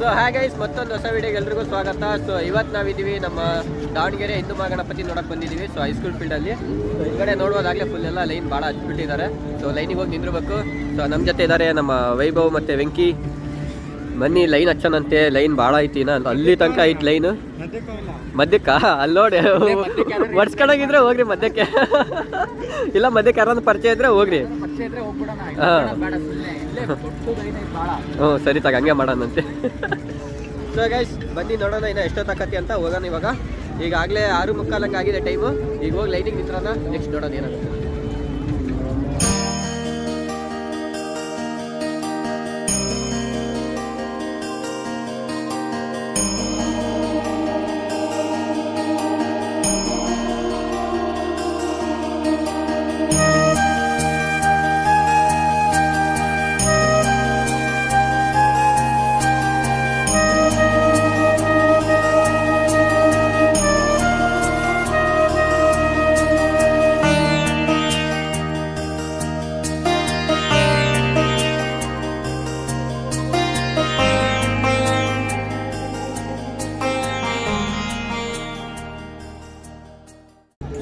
So guys ಮತ್ತೊಂದು ಹೊಸ ವಿಡಿಯೋಗೆ ಎಲ್ರಿಗೂ ಸ್ವಾಗತ. ಸೊ ಇವತ್ತು ನಾವಿದ್ದೀವಿ ನಮ್ಮ ದಾವಣಗೆರೆ ಹಿಂದೂ ಮಹಾಗಣಪತಿ ನೋಡಕ್ಕೆ ಬಂದಿದ್ದೀವಿ. ಸೊ ಹೈಸ್ಕೂಲ್ ಫೀಲ್ಡಲ್ಲಿ ಸೊ ಈ ಕಡೆ ನೋಡುವಾಗಲೇ ಫುಲ್ ಎಲ್ಲ ಲೈನ್ ಭಾಳ ಹಚ್ಬಿಟ್ಟಿದ್ದಾರೆ ಸೊ ಲೈನಿಗೆ ಹೋಗಿ ನಿಂದಿರಬೇಕು. ಸೊ ನಮ್ಮ ಜೊತೆ ಇದ್ದಾರೆ ನಮ್ಮ ವೈಭವ್ ಮತ್ತು ವೆಂಕಿ. ಬನ್ನಿ ಲೈನ್ ಹಚ್ಚನಂತೆ. ಲೈನ್ ಭಾಳ ಐತಿ ನಾ ಅಲ್ಲಿ ತನಕ ಐತಿ ಲೈನ್ ಮಧ್ಯಕ್ಕ? ಅಲ್ಲಿ ನೋಡಿ. ಒಡ್ಸ್ಕೊಂಡಾಗಿದ್ರೆ ಹೋಗ್ರಿ ಮಧ್ಯಕ್ಕೆ. ಇಲ್ಲ, ಮಧ್ಯಕ್ಕೆ ಯಾರೊಂದು ಪರಿಚಯ ಇದ್ರೆ ಹೋಗ್ರಿ. ಹ್ಞೂ ಸರಿ ತಗ, ಹಂಗೆ ಮಾಡೋಣಂತೆ. ಸೊ ಗೈಸ್ ಬನ್ನಿ ನೋಡೋಣ ಇನ್ನು ಎಷ್ಟೊತ್ತಾಕತಿ ಅಂತ ಹೋಗೋಣ ಇವಾಗ. ಈಗಾಗಲೇ ಆರು ಮುಕ್ಕಾಲಂಗೆ ಆಗಿದೆ ಟೈಮು ಈಗ ಹೋಗಿ ಲೈನಿಗೆ ನಿಂತ್ರೋಣ. ನೆಕ್ಸ್ಟ್ ನೋಡೋಣ ಏನಾಗುತ್ತೆ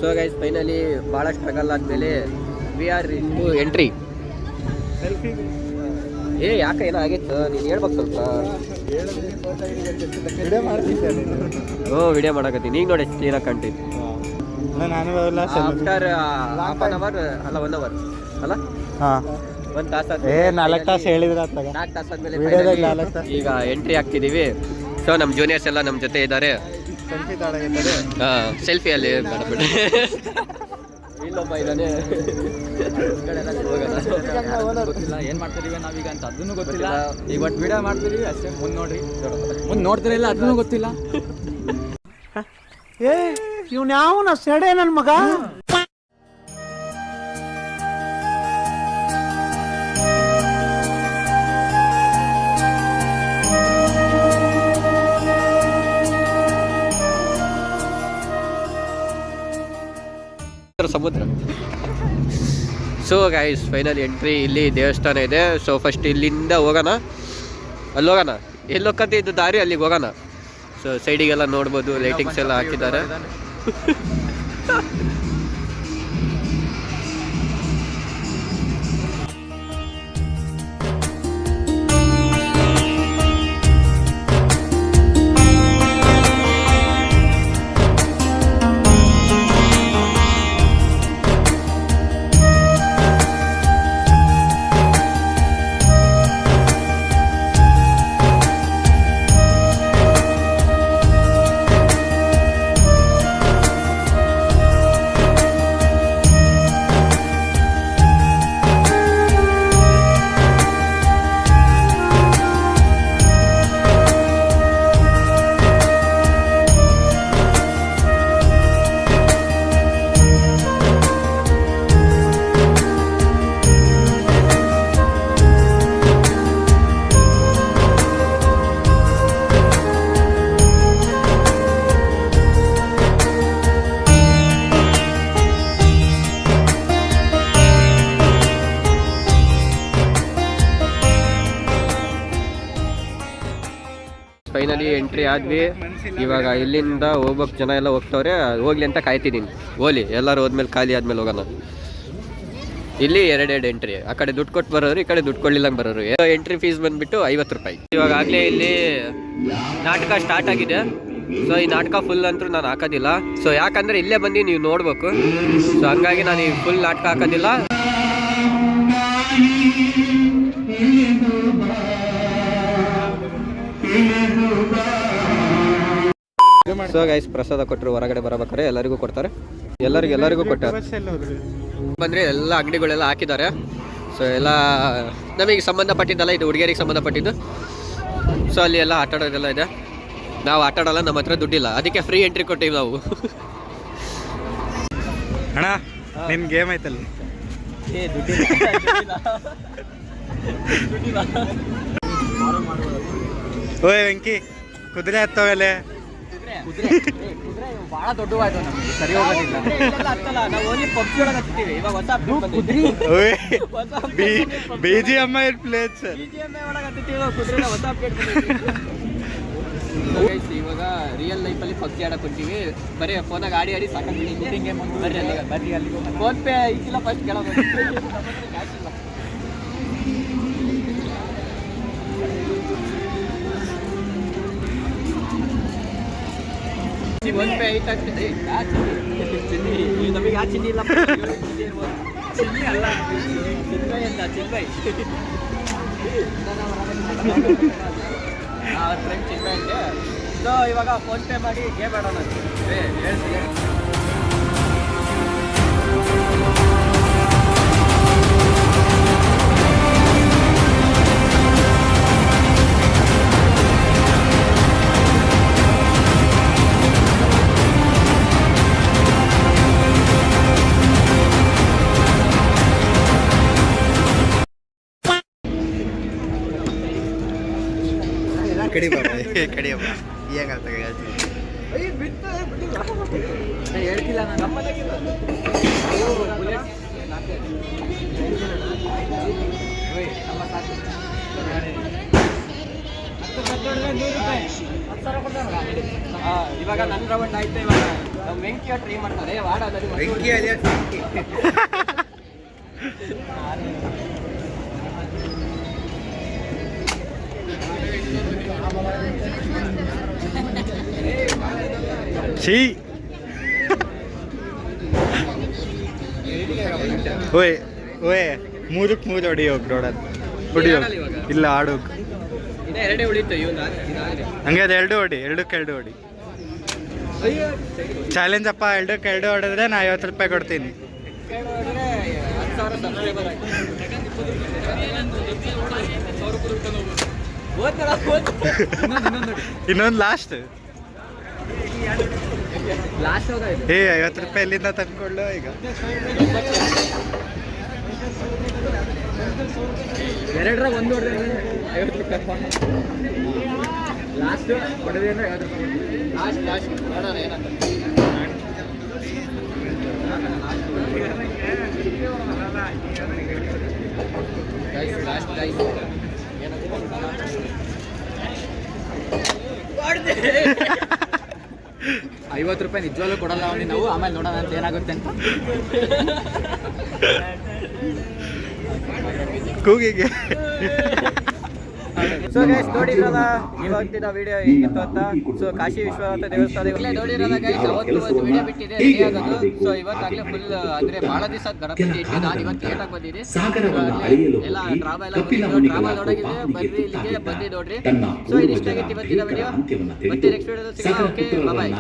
ಸೊ ಗೈಸ್ ಫೈನಲಿ ಭಾಳ ಸ್ಟ್ರಗಲ್ ಆದಮೇಲೆ ವಿ ಆರ್ ಇಂಟು ಎಂಟ್ರಿ ಏ ಯಾಕೆ ಏನೋ ಆಗಿತ್ತು? ನೀನು ಹೇಳ್ಬೇಕು ಸ್ವಲ್ಪ. ಓ ವಿಡಿಯೋ ಮಾಡಕತ್ತೀನಿ. ಈಗ ನೋಡಿ ಎಷ್ಟು ಕಾಣ್ತೈತಿ ಕಂಟಿತ್ತು ಆಫ್ಟರ್ ಹಾಫ್ ಅನ್ ಅವರ್ ಅಲ್ಲ ಒನ್ ಅವರ್ ಅಲ್ಲ? ಹಾ. ಒಂದು ತಾಸು ಏ ನಾಲ್ಕು ತಾಸು ಹೇಳಿದ್ರ ನಾಲ್ಕು ತಾಸು ಆದ್ಮೇಲೆ. ಈಗ ಎಂಟ್ರಿ ಆಗ್ತಿದ್ದೀವಿ ಸೊ ನಮ್ಮ ಜೂನಿಯರ್ಸ್ ಎಲ್ಲ ನಮ್ಮ ಜೊತೆ ಇದ್ದಾರೆ. ಸೆಲ್ಫಿಯಲ್ಲಿ ಅಲ್ಲಿ ಬಿಡಿ ಇಲ್ಲೊಬ್ಬ ಇದ್ದಾನೆ. ಗೊತ್ತಿಲ್ಲ ಏನ್ ಮಾಡ್ತಿದೀವಿ ನಾವೀಗ ಅಂತ. ಅದನ್ನು ಗೊತ್ತಿಲ್ಲ. ಈಗ ಒಟ್ಟು ವಿಡಿಯೋ ಮಾಡ್ತಿದೀವಿ ಅಷ್ಟೇ. ಮುಂದೆ ನೋಡ್ರಿ. ಮುಂದೆ ನೋಡ್ತೀರಲ್ಲ ಅದನ್ನು ಗೊತ್ತಿಲ್ಲ. ಏ ಇವ್ನ ಯಾವನ ಸೆಡೆ ನನ್ ಮಗ? ಸಮುದ್ರ. ಸೊ ಗೈಸ್ ಫೈನಲ್ ಎಂಟ್ರಿ ಇಲ್ಲಿ ದೇವಸ್ಥಾನ ಇದೆ. ಸೊ ಫಸ್ಟ್ ಇಲ್ಲಿಂದ ಹೋಗೋಣ. ಅಲ್ಲಿ ಹೋಗೋಣ. ಎಲ್ಲಿ ಹೋಗತ್ತೆ ಇದು ದಾರಿ ಅಲ್ಲಿಗೆ ಹೋಗೋಣ. ಸೊ ಸೈಡಿಗೆಲ್ಲ ನೋಡ್ಬೋದು ಲೈಟಿಂಗ್ಸ್ ಎಲ್ಲ ಹಾಕಿದ್ದಾರೆ. ಫೈನಲಿ ಎಂಟ್ರಿ ಆದ್ವಿ. ಇವಾಗ ಇಲ್ಲಿಂದ ಹೋಗ್ಬೇಕು ಜನ ಎಲ್ಲ ಹೋಗ್ತವ್ರೆ, ಹೋಗ್ಲಿ ಅಂತ ಕಾಯ್ತಿದ್ದೀನಿ. ಹೋಲಿ, ಎಲ್ಲರೂ ಹೋದ್ಮೇಲೆ ಖಾಲಿ ಆದ್ಮೇಲೆ ಹೋಗೋಣ. ಇಲ್ಲಿ ಎರಡೆರಡು ಎಂಟ್ರಿ ಆ ಕಡೆ ದುಡ್ಡು ಕೊಟ್ಟು ಬರೋರು, ಈ ಕಡೆ ದುಡ್ಡು ಕೊಡ್ಲಿಲ್ಲಂಗೆ ಬರೋರು. ಎಂಟ್ರಿ ಫೀಸ್ ಬಂದ್ಬಿಟ್ಟು ಐವತ್ತು ರೂಪಾಯಿ. ಇವಾಗ ಆಗಲೇ ಇಲ್ಲಿ ನಾಟಕ ಸ್ಟಾರ್ಟ್ ಆಗಿದೆ. ಸೊ ಈ ನಾಟಕ ಫುಲ್ ಅಂತೂ ನಾನು ಹಾಕೋದಿಲ್ಲ. ಸೊ ಯಾಕಂದ್ರೆ ಇಲ್ಲೇ ಬಂದು ನೀವು ನೋಡ್ಬೇಕು. ಸೊ ಹಂಗಾಗಿ ನಾನು ಈ ಫುಲ್ ನಾಟಕ ಹಾಕೋದಿಲ್ಲ. ಸೊ ಗೈಸ್ ಪ್ರಸಾದ ಕೊಟ್ಟರು ಹೊರಗಡೆ ಬರಬೇಕಾರೆ ಎಲ್ಲರಿಗೂ ಕೊಡ್ತಾರೆ. ಎಲ್ಲರಿಗೂ ಎಲ್ಲರಿಗೂ ಕೊಟ್ಟಾರೆ ಬಂದರೆ ಎಲ್ಲ ಅಂಗಡಿಗಳೆಲ್ಲ ಹಾಕಿದ್ದಾರೆ. ಸೊ ಎಲ್ಲ ನಮಗೆ ಸಂಬಂಧಪಟ್ಟಿದ್ದಲ್ಲ ಇದು ಹುಡುಗಿಯರಿಗೆ ಸಂಬಂಧಪಟ್ಟಿದ್ದು. ಸೊ ಅಲ್ಲಿ ಎಲ್ಲ ಆಟ ಆಡೋದೆಲ್ಲ ಇದೆ. ನಾವು ಆಟ ಆಡಲ್ಲ ನಮ್ಮ ಹತ್ರ ದುಡ್ಡಿಲ್ಲ. ಅದಕ್ಕೆ ಫ್ರೀ ಎಂಟ್ರಿ ಕೊಟ್ಟಿವಿ ನಾವು. ಅಣ್ಣ ನಿನ್ ಗೇಮ್ ಐತಲ್ಲ ಓಯ್ ವೆಂಕಿ ಕುದುರೆ ಹತ್ತವಲೆ ಬಹಳ ದೊಡ್ಡವಾಯ್ತು ನಮ್ಗೆ ಸರಿ ಹೋಗೋದಿಲ್ಲ. ನಾವು ಓನ್ಲಿ ಪಬ್ಜಿ ಒಳಗೆ ಹಚ್ತೀವಿ ಇವಾಗ ಹೊಸ ಕುದ್ರಿ. BGM I place. ಸರ್ ಇವಾಗ ಕುದ್ರಿ ಇವಾಗ ರಿಯಲ್ ಲೈಫಲ್ಲಿ ಪಬ್ಜಿ ಆಡಕ್ಕೆ ಹೊಂಟೀವಿ. ಬರೀ ಫೋನಾಗ ಆಡಿ ಆಡಿ ಸಾಕಾಗ್ಬಿಡಿ ಗೇಮ್ ಅಲ್ಲಿ ಅಲ್ಲಿ ಫೋನ್ ಪೇ ಐತಿಲ್ಲ ಫಸ್ಟ್ ಕೇಳೋದು. ಫೋನ್ ಪೇ ಐತೆ ಚಿನ್ನಿ ನಮಗೆ ಚಿನ್ನಿ ಇಲ್ಲ ಚಿನ್ನಿ ಅಲ್ಲ ಅಂತ ಅವ್ರ ಫ್ರೆಂಡ್ ಚಿನ್ಮಯ್ ಅಂತೆ ಸೊ ಇವಾಗ ಫೋನ್ ಪೇ ಮಾಡಿ ಗೇಮ್ ಆಡೋಣ ಹೇಳ್ತೀನಿ ಕಡಿ ಬಾಬಾ. ಕಡಿಯಪ್ಪ ಹೆಂಗಂತ ಹೇಳ್ತೀನಿ ಹೇಳ್ತಿಲ್ಲ ಇವಾಗ ನನ್ನ ರೌಂಡ್ ಆಯ್ತು ಇವಾಗ ನಾವು ವೆಂಕಿಯ ಟ್ರೈ ಮಾಡ್ತಾರೆ ವಾಡ ಬೆಂಕಿ ಅದೇ ಛೀ. ಓಯ್ ಓಯ್ ಮೂರಕ್ಕೆ ಮೂರು ಹೊಡಿ ಹೋಗಿ ನೋಡೋದು ಹೊಡಿ ಹೋಗಿ ಇಲ್ಲ ಆಡೋಕ್. ಹಂಗೆ ಅದು ಎರಡು ಹೊಡಿ ಎರಡಕ್ಕೆ ಎರಡು ಹೊಡಿ. ಚಾಲೆಂಜ್ ಅಪ್ಪ ಎರಡಕ್ಕೆ ಎರಡು ಹೊಡೆದ್ರೆ ನಾ ಐವತ್ತು ರೂಪಾಯಿ ಕೊಡ್ತೀನಿ. ಇನ್ನೊಂದು ಲಾಸ್ಟ್ ಲಾಸ್ಟ್ ಏ ಐವತ್ತು ರೂಪಾಯಿ ಎಲ್ಲಿಂದ ತಂದ್ಕೊಳ್ಳು ಈಗ. ಎರಡರ ಒಂದು ಹೊಡೆದ್ರೆ ಐವತ್ತು ರೂಪಾಯಿ ಲಾಸ್ಟ್ ಹೊಡೆದ್ರೆ ಅಂದ್ರೆ ಐವತ್ತು ರೂಪಾಯಿ ಲಾಸ್ಟ್ ಲಾಸ್ಟ್ ನೋಡೋಣ ಲಾಸ್ಟ್ ಗೈಸ್ ಐವತ್ತು ರೂಪಾಯಿ ನಿಜವಾಗ್ಲೂ ಕೊಡಲ್ಲ ಅವನಿಗೆ ನಾವು ಆಮೇಲೆ ನೋಡೋಣ ಅಂತ ಏನಾಗುತ್ತೆ ಅಂತ. ಕೂಗಿಗೆ. ಸೊ ಗೈಸ್ ನೋಡಿದ್ರಲ್ಲ ಇವತ್ತಿನ ವಿಡಿಯೋ ಹೇಗಿತ್ತು ಅಂತ? ಸೊ ಕಾಶಿ ವಿಶ್ವನಾಥ ದೇವಸ್ಥಾನ ಇಲ್ಲೇ ನೋಡಿರಲ್ಲ ಗೈಸ್ ಅವತ್ತು ಒಂದು ವಿಡಿಯೋ ಬಿಟ್ಟಿದೆ ರೆಡಿ ಆಗೋದು ಸೊ ಇವತ್ತಾಗಲೇ ಫುಲ್ ಅಂದ್ರೆ ಬಹಳ ದಿವಸ ಗಣಪತಿ ಇಟ್ಟು ನಾನು ಇವತ್ತು ಲೇಟಾಗಿ ಬಂದಿದ್ದೆ ಎಲ್ಲ ಡ್ರಾಮಾ ಎಲ್ಲ ಡ್ರಾಮಾ ನೋಡೋಗಿದೆ ಬರ್ರಿ ಇಲ್ಲಿಗೆ ಬಂದಿ ನೋಡ್ರಿ. ಸೊ ಇದಿಷ್ಟಾಗಿತ್ತು ಇವತ್ತಿನ ವಿಡಿಯೋ ಮತ್ತೆ ನೆಕ್ಸ್ಟ್ ವಿಡಿಯೋ ಸಿಗೋಣ. Okay bye